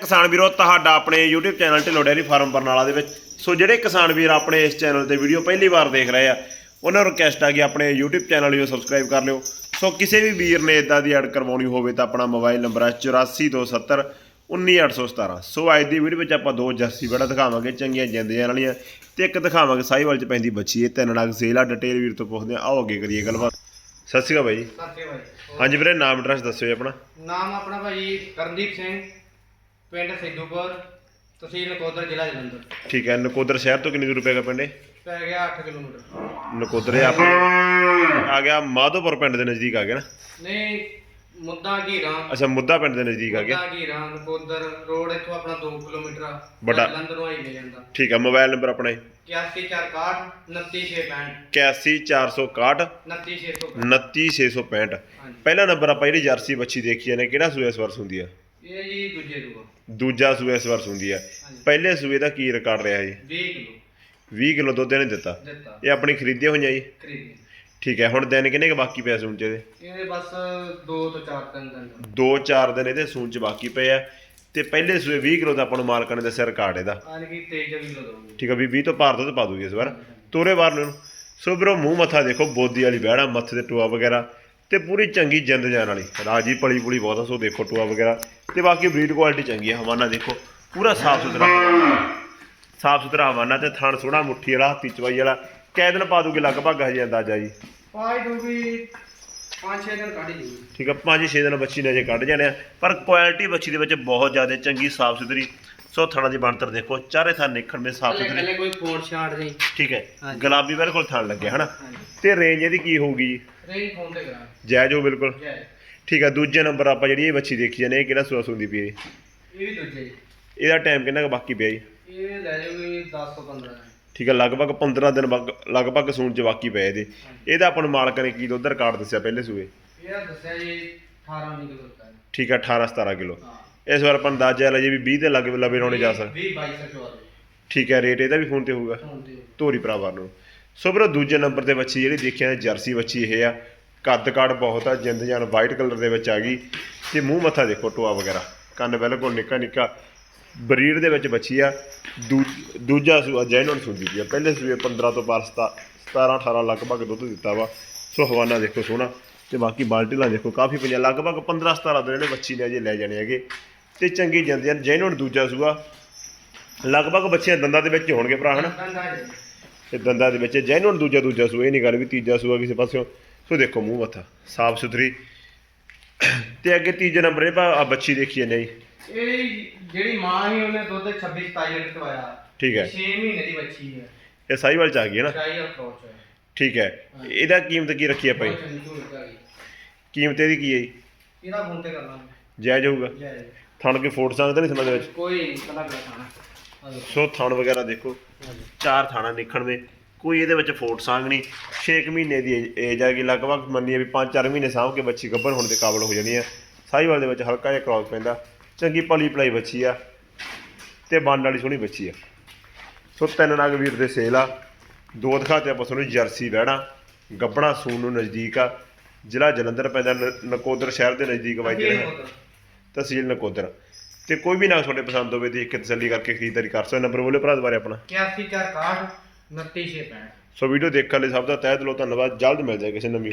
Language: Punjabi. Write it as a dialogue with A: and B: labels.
A: ਕਿਸਾਨ ਵੀਰੋ ਤੁਹਾਡਾ ਆਪਣੇ YouTube channel Dhillon dairy farm Barnala ਦੇ ਵਿੱਚ। ਸੋ ਜਿਹੜੇ ਕਿਸਾਨ ਵੀਰ ਆਪਣੇ ਇਸ ਚੈਨਲ ਤੇ ਵੀਡੀਓ ਪਹਿਲੀ ਵਾਰ ਦੇਖ ਰਹੇ ਆ ਉਹਨਾਂ ਨੂੰ ਰਿਕਵੈਸਟ ਆ ਕਿ ਆਪਣੇ YouTube ਚੈਨਲ ਨੂੰ ਸਬਸਕ੍ਰਾਈਬ ਕਰ ਲਿਓ। ਸੋ ਕਿਸੇ ਵੀ ਵੀਰ ਨੇ ਇਦਾਂ ਦੀ ਐਡ ਕਰਵਾਉਣੀ ਹੋਵੇ ਤਾਂ ਆਪਣਾ ਮੋਬਾਈਲ ਨੰਬਰ ਹੈ 8427 19817 ਸੋ ਅੱਜ ਦੀ ਵੀਡੀਓ ਵਿੱਚ ਆਪਾਂ ਦੋ ਜਰਸੀ ਬੜਾ ਦਿਖਾਵਾਂਗੇ ਚੰਗੀਆਂ ਜਿੰਦੀਆਂ ਵਾਲੀਆਂ ਤੇ ਇੱਕ ਦਿਖਾਵਾਂਗੇ ਸਾਈਵਾਲ ਚ ਪੈਂਦੀ ਬੱਚੀ। ਇਹ ਤਿੰਨ ਨਗ ਆ ਡਿਟੇਲ ਵੀਰ ਤੋਂ ਪੁੱਛਦੇ ਆ। ਆਓ ਅੱਗੇ ਕਰੀਏ ਗੱਲਬਾਤ। ਸਤਿ ਸ਼੍ਰੀ ਅਕਾਲ ਬਾਈ। ਜੀ
B: ਸਤਿ ਭਾਈ ਹੋਰ
A: ਹਾਂਜੀ ਵੀਰੇ ਨਾਮ ਐਡਰੈਸ ਦੱਸਿਓ ਜੀ ਆਪਣਾ।
B: ਨਾਮ ਆਪਣਾ ਭਾਜੀ ਕਰਨਦੀਪ ਸਿੰਘ। ਪਿੰਡ ਸਿੱਧੂਪੁਰ ਤਹਿਸੀਲ ਨਕੋਦਰ ਜ਼ਿਲ੍ਹਾ ਜਲੰਧਰ।
A: ਠੀਕ ਹੈ ਨਕੋਦਰ ਸ਼ਹਿਰ ਤੋਂ ਕਿੰਨੀ ਦੂਰ ਪੈਗਾ ਪਿੰਡੇ?
B: ਪੈ ਗਿਆ 8 ਕਿਲੋਮੀਟਰ।
A: ਨਕੋਦਰ ਇਹ ਆਪਣੇ ਆ ਗਿਆ ਮਾਧੋਪੁਰ ਪਿੰਡ ਦੇ ਨਜ਼ਦੀਕ ਆ ਗਿਆ ਨਾ?
B: ਨਹੀਂ ਮੁੱਦਾ ਘੀਰਾ।
A: ਅੱਛਾ ਮੁੱਦਾ ਪਿੰਡ ਦੇ ਨਜ਼ਦੀਕ ਆ ਗਿਆ।
B: ਮੁੱਦਾ ਘੀਰਾ ਨਕੋਦਰ ਰੋਡ ਇੱਥੋਂ ਆਪਣਾ 2 ਕਿਲੋਮੀਟਰ ਆ।
A: ਵੱਡਾ।
B: ਜਲੰਧਰ ਨੂੰ ਆਈ ਲੈ ਜਾਂਦਾ।
A: ਠੀਕ ਹੈ ਮੋਬਾਈਲ ਨੰਬਰ ਆਪਣਾ? ਜੀ
B: 8461 29665
A: 81461
B: 29665
A: 29665
B: ਹਾਂਜੀ।
A: ਪਹਿਲਾ ਨੰਬਰ ਆਪਾਂ ਜਿਹੜੀ ਜਰਸੀ ਬੱਚੀ ਦੇਖੀ ਜਾਂਦੇ ਕਿਹੜਾ ਸੂਆ ਇਸ ਵਰਸ ਹੁੰਦੀ ਆ?
B: ਇਹ ਜੀ ਦੂਜੇ ਦੂਆ
A: ਦੂਜਾ ਸੂਆ ਇਸ ਵਰਸ ਹੁੰਦੀ ਆ।
B: ਹਾਂਜੀ।
A: ਪਹਿਲੇ ਸੂਏ ਦਾ ਕੀ ਰਿਕਾਰਡ ਰਿਹਾ ਜੀ?
B: 20 ਕਿਲੋ।
A: 20 ਕਿਲੋ ਦੁੱਧ ਇਹਨੇ ਦਿੱਤਾ।
B: ਦਿੱਤਾ।
A: ਇਹ ਆਪਣੀ ਖਰੀਦੀਆਂ ਹੋਈਆਂ ਜੀ?
B: ਖਰੀਦੀ
A: ਠੀਕ ਹੈ ਹੁਣ ਦਿਨ ਕਿੰਨੇ ਕੁ ਬਾਕੀ ਪਿਆ ਸੂਣ ਚ ਇਹਦੇ?
B: ਇਹਦੇ ਬਸ 2 ਤੋਂ 4 ਦਿਨ
A: ਦੋ ਚਾਰ ਦਿਨ ਇਹਦੇ ਸੂਣ ਚ ਬਾਕੀ ਪਏ ਆ। ਤੇ ਪਹਿਲੇ ਸੂਏ 20 ਕਿਲੋ ਦਾ ਆਪਾਂ ਨੂੰ ਮਾਲਕਾਂ ਨੇ ਦੱਸਿਆ ਰਿਕਾਰਡ ਇਹਦਾ।
B: ਆਨ ਕੀ 23 ਕਿਲੋ ਦਊਗੀ
A: ਠੀਕ ਆ ਵੀ 20 ਤੋਂ ਪਾਰ ਦੁੱਧ ਪਾ ਦੂਗੀ ਇਸ ਵਾਰ। ਤੋਰੇ ਵਾਰ ਨੂੰ। ਸੋ ਵੀਰੋ ਮੂੰਹ ਮੱਥਾ ਦੇਖੋ ਬੋਦੀ ਵਾਲੀ ਬਹਿੜਾ ਮੱਥੇ ਤੇ ਟੂਆ ਵਗੈਰਾ। ਤੇ ਪੂਰੀ ਚੰਗੀ ਜਿੰਦ ਜਾਨ ਵਾਲੀ। ਰਾਜੀ ਪਲੀ ਪੁਲੀ ਬਹੁਤ ਆ ਸੋ ਦੇਖੋ ਟੂਆ ਵਗੈਰਾ। ਤੇ ਬਾਕੀ ਬਰੀਡ ਕੁਆਲਿਟੀ ਚੰਗੀ ਆ ਹਵਾਨਾ ਦੇਖੋ ਪੂਰਾ ਸਾਫ਼ ਸੁਥਰਾ। ਸਾਫ਼ ਸੁਥਰਾ ਹਵਾਨਾ ਤੇ ਥਣ ਸੋਹਣਾ ਮੁੱਠੀ ਵਾਲਾ ਹੱਥੀ ਚਵਾਈ ਵਾਲਾ। ਕੈ ਦਿਨ ਪਾ ਦੂਗੀ ਲਗਭਗ ਹਜੇ ਅੰਦਾਜ਼ਾ ਜੀ।
B: ਪਾਈ ਦੂਗੀ 5-6 ਦਿਨ ਕੱਢ
A: ਠੀਕ ਆ ਪੰਜ ਛੇ ਦਿਨ ਬੱਚੀ ਨੇ ਜੇ ਕੱਢ ਜਾਣੇ ਆ। ਪਰ ਕੁਆਲਿਟੀ ਬੱਚੀ ਦੇ ਵਿੱਚ ਬਹੁਤ ਜ਼ਿਆਦਾ ਚੰਗੀ ਸਾਫ਼ ਸੁਥਰੀ ਸੋ ਥਣਾ ਦੀ ਬਣਤਰ ਦੇਖੋ ਚਾਰੇ ਥਾਂ ਨਿਖਣ ਮੇ ਸਾਫ਼
B: ਹਲੇ
A: ਸੁਥਰੀ
B: ਹਲੇ ਕੋਈ ਫੋਨ ਛਾੜ ਨਹੀਂ
A: ਠੀਕ ਹੈ
B: ਹਾਂਜੀ।
A: ਗੁਲਾਬੀ ਬਿਲਕੁਲ ਥਣ ਲੱਗਿਆ ਹਨਾ?
B: ਹਾਂਜੀ।
A: ਤੇ ਰੇਂਜ ਇਹਦੀ ਕੀ ਹੋਊਗੀ? ਜੀ
B: ਰੇਂਜ ਫੋਨ ਤੇ ਕਰਾ
A: ਜਾਇਜ਼ ਹੋ ਬਿਲਕੁਲ।
B: ਜੈ
A: ਠੀਕ ਆ ਦੂਜੇ ਨੰਬਰ ਆਪਾਂ ਜਿਹੜੀ ਇਹ ਬੱਚੀ ਦੇਖੀ ਜਾਂਦੇ ਇਹ ਕਿਹੜਾ ਸੂਸ ਹੁੰਦੀ ਪਈ ਹੈ?
B: ਇਹ ਵੀ ਦੂਜੇ।
A: ਇਹਦਾ ਟਾਈਮ ਕਿੰਨਾ ਕੁ ਬਾਕੀ ਪਿਆ ਜੀ?
B: ਇਹ ਲੈ ਜਾਊਗੀ 10 ਤੋਂ 15 ਦਿਨ।
A: ਠੀਕ ਆ ਲਗਭਗ 15 ਦਿਨ ਲਗਭਗ ਸੂਣ ਚ ਬਾਕੀ ਪਏ ਇਹਦੇ। ਇਹਦਾ ਆਪਾਂ ਨੂੰ ਮਾਲਕ ਨੇ ਕੀ ਦੁੱਧ ਰਿਕਾਰਡ ਦੱਸਿਆ ਪਹਿਲੇ ਸੂਏ?
B: ਇਹ ਦੱਸਿਆ ਜੀ 18 19 ਕਿਲੋ ਦਾ
A: ਠੀਕ ਆ 18 17 ਕਿਲੋ।
B: ਹਾਂ।
A: ਇਸ ਵਾਰ ਆਪਾਂ ਅੰਦਾਜ਼ਾ ਲਾ ਜੀ ਵੀ 20 ਦੇ ਲੱਗ ਲਵੇ ਲਾਉਣੇ ਜਾ ਸਕਦੇ।
B: 20 22 ਚੋਰ
A: ਠੀਕ ਹੈ ਰੇਟ ਇਹਦਾ ਵੀ ਫੋਨ ਤੇ ਹੋਊਗਾ।
B: ਫੋਨ ਤੇ
A: ਧੋਰੀ ਭਰਾਵਾਂ ਨੂੰ। ਸੋ ਵੀਰੋ ਦੂਜੇ ਨੰਬਰ ਤੇ ਬੱਚੀ ਜਿਹੜੀ ਦੇਖਿਆ ਜਰਸੀ ਬੱਚੀ ਇਹ ਆ। ਕੱਦ ਕਾੜ ਬਹੁਤ ਆ ਜਿੰਦ ਜਾਨ ਵਾਈਟ ਕਲਰ ਦੇ ਵਿੱਚ ਆ ਗਈ। ਤੇ ਮੂੰਹ ਮੱਥਾ ਦੇਖੋ ਟੋਆ ਵਗੈਰਾ। ਕੰਨ ਬਿਲਕੁਲ ਨਿੱਕਾ ਨਿੱਕਾ ਬਰੀਡ ਦੇ ਵਿੱਚ ਬੱਚੀ ਆ। ਦੂ- ਦੂਜਾ ਸੂਆ ਜੈਨੂਨ ਸੁੰਦੀ ਦੀ ਆ। ਪਹਿਲੇ ਸੂਏ 15 ਤੋਂ ਪਰ 17 18 ਲਗਭਗ ਦੁੱਧ ਦਿੱਤਾ ਵਾ। ਸੋ ਹਵਾਨਾ ਦੇਖੋ ਸੋਹਣਾ। ਤੇ ਬਾਕੀ ਬਾਲਟੀਆਂ ਦੇਖੋ ਕਾਫੀ ਪਈਆਂ। ਲਗਭਗ 15 17 ਦਿਨ ਜਿਹੜੇ ਬੱਚੀ ਨੇ ਅਜੇ ਲੈ ਜਾਣੇ ਹੈਗੇ। ਤੇ ਚੰਗੀ ਜਾਂਦੇ ਹਨ ਜੈਨੂਨ ਦੂਜਾ ਸੂਆ। ਲਗਭਗ ਬੱਚੀਆਂ ਦੰਦਾਂ ਦੇ ਵਿੱਚ ਹੋਣਗੇ ਭਰਾ ਹਨਾ? ਤੇ ਦੰਦਾਂ ਦੇ ਵਿੱਚ ਜੈਨੂਨ ਦੂਜਾ ਦੂਜਾ ਸੂਆ ਇਹ ਨਹੀਂ ਗੱਲ ਵੀ ਤੀਜਾ ਸੂਆ ਕਿਸੇ ਪਾਸਿਓਂ। ਸੋ ਦੇਖੋ ਮੂੰਹ ਮੱਥਾ ਸਾਫ਼ ਸੁਥਰੀ। ਤੇ ਅੱਗੇ ਤੀਜੇ ਨੰਬਰ ਇਹ ਆ ਬੱਚੀ ਦੇਖੀ ਜਾਂਦੇ ਜੀ।
B: ਇਹ ਜਿਹੜੀ ਮਾਂ ਸੀ ਉਹਨੇ ਦੁੱਧ 26 27 ਲੀਟਰ
A: ਠੀਕ ਹੈ।
B: 6 ਮਹੀਨੇ ਦੀ ਬੱਚੀ ਹੈ।
A: ਇਹ ਸਾਈਵਾਲ ਚ ਆ ਗਈ ਹੈ ਨਾ?
B: ਹੈ
A: ਠੀਕ ਹੈ। ਇਹਦਾ ਕੀਮਤ ਕੀ ਰੱਖੀ ਆਪਾਂ ਜੀ? ਕੀਮਤ ਇਹਦੀ ਕੀ ਹੈ ਜੀ?
B: ਇਹਦਾ ਫੋਨ ਤੇ ਕਰਨਾ
A: ਜਾਇਜ਼ ਹੋਊਗਾ।
B: ਜੈ
A: ਥਣ ਕੇ ਫੋਟ ਸਕਦੇ ਨਹੀਂ ਦੇ ਵਿੱਚ?
B: ਕੋਈ ਨਹੀਂ ਕਲਾ ਕਲਾ ਖਾਣਾ ਆ
A: ਸੋ ਥਣ ਵਗੈਰਾ ਦੇਖੋ। ਚਾਰ ਥਾਣਾ ਨਿਕਣ ਦੇ। ਕੋਈ ਇਹਦੇ ਵਿੱਚ ਫੋਟ ਸੰਗ ਨਹੀਂ। 6 ਮਹੀਨੇ ਦੀ ਏਜ ਆ ਗਈ ਲਗਭਗ ਮੰਨੀਏ ਵੀ 5-4 ਮਹੀਨੇ ਸਾਂਭ ਕੇ ਬੱਚੀ ਗੱਭਰ ਹੋਣ ਦੇ ਕਾਬਲ ਹੋ ਜਾਣੀ ਆ। ਸਾਈਵਾਲ ਦੇ ਵਿੱਚ ਹਲਕਾ ਜਿਹਾ ਕ੍ਰੋਸ ਪੈਂਦਾ। ਚੰਗੀ ਪਲੀ ਪਲਾਈ ਬੱਚੀ ਆ ਤੇ ਬੰਨ ਵਾਲੀ ਸੋਹਣੀ ਬੱਚੀ ਆ। ਸੋ ਤਿੰਨ ਨਗ ਵੀਰ ਦੇ ਸੇਲ ਆ। ਦੋ ਦਿਖਾਤੇ ਆਪਾਂ ਤੁਹਾਨੂੰ ਜਰਸੀ ਬਹਿਣਾ ਗੱਬਣਾ ਸੂਨ ਨੂੰ ਨਜ਼ਦੀਕ ਆ। ਜ਼ਿਲ੍ਹਾ ਜਲੰਧਰ ਪੈਂਦਾ ਨਕੋਦਰ ਸ਼ਹਿਰ ਦੇ ਨਜ਼ਦੀਕ ਨੇ
B: ਹੋਰ।
A: ਤਹਿਸੀਲ ਨਕੋਦਰ। ਤੇ ਕੋਈ ਵੀ ਨਾ ਤੁਹਾਡੇ ਪਸੰਦ ਹੋਵੇ ਦੇਖ ਕੇ ਤਸੱਲੀ ਕਰਕੇ ਖਰੀਦਦਾਰੀ ਕਰ ਸਕਦੇ ਨੰਬਰ ਬੋਲੇ ਭਰਾ ਦੁਬਾਰੇ ਆਪਣਾ।
B: 81 4 61 29 6 65
A: ਸੋ ਵੀਡੀਓ ਦੇਖਣ ਲਈ ਸਭ ਦਾ ਤਹਿ ਦਿਲੋਂ ਧੰਨਵਾਦ। ਜਲਦ ਮਿਲ ਜਾਏ ਕਿਸੇ ਨਵੀਂ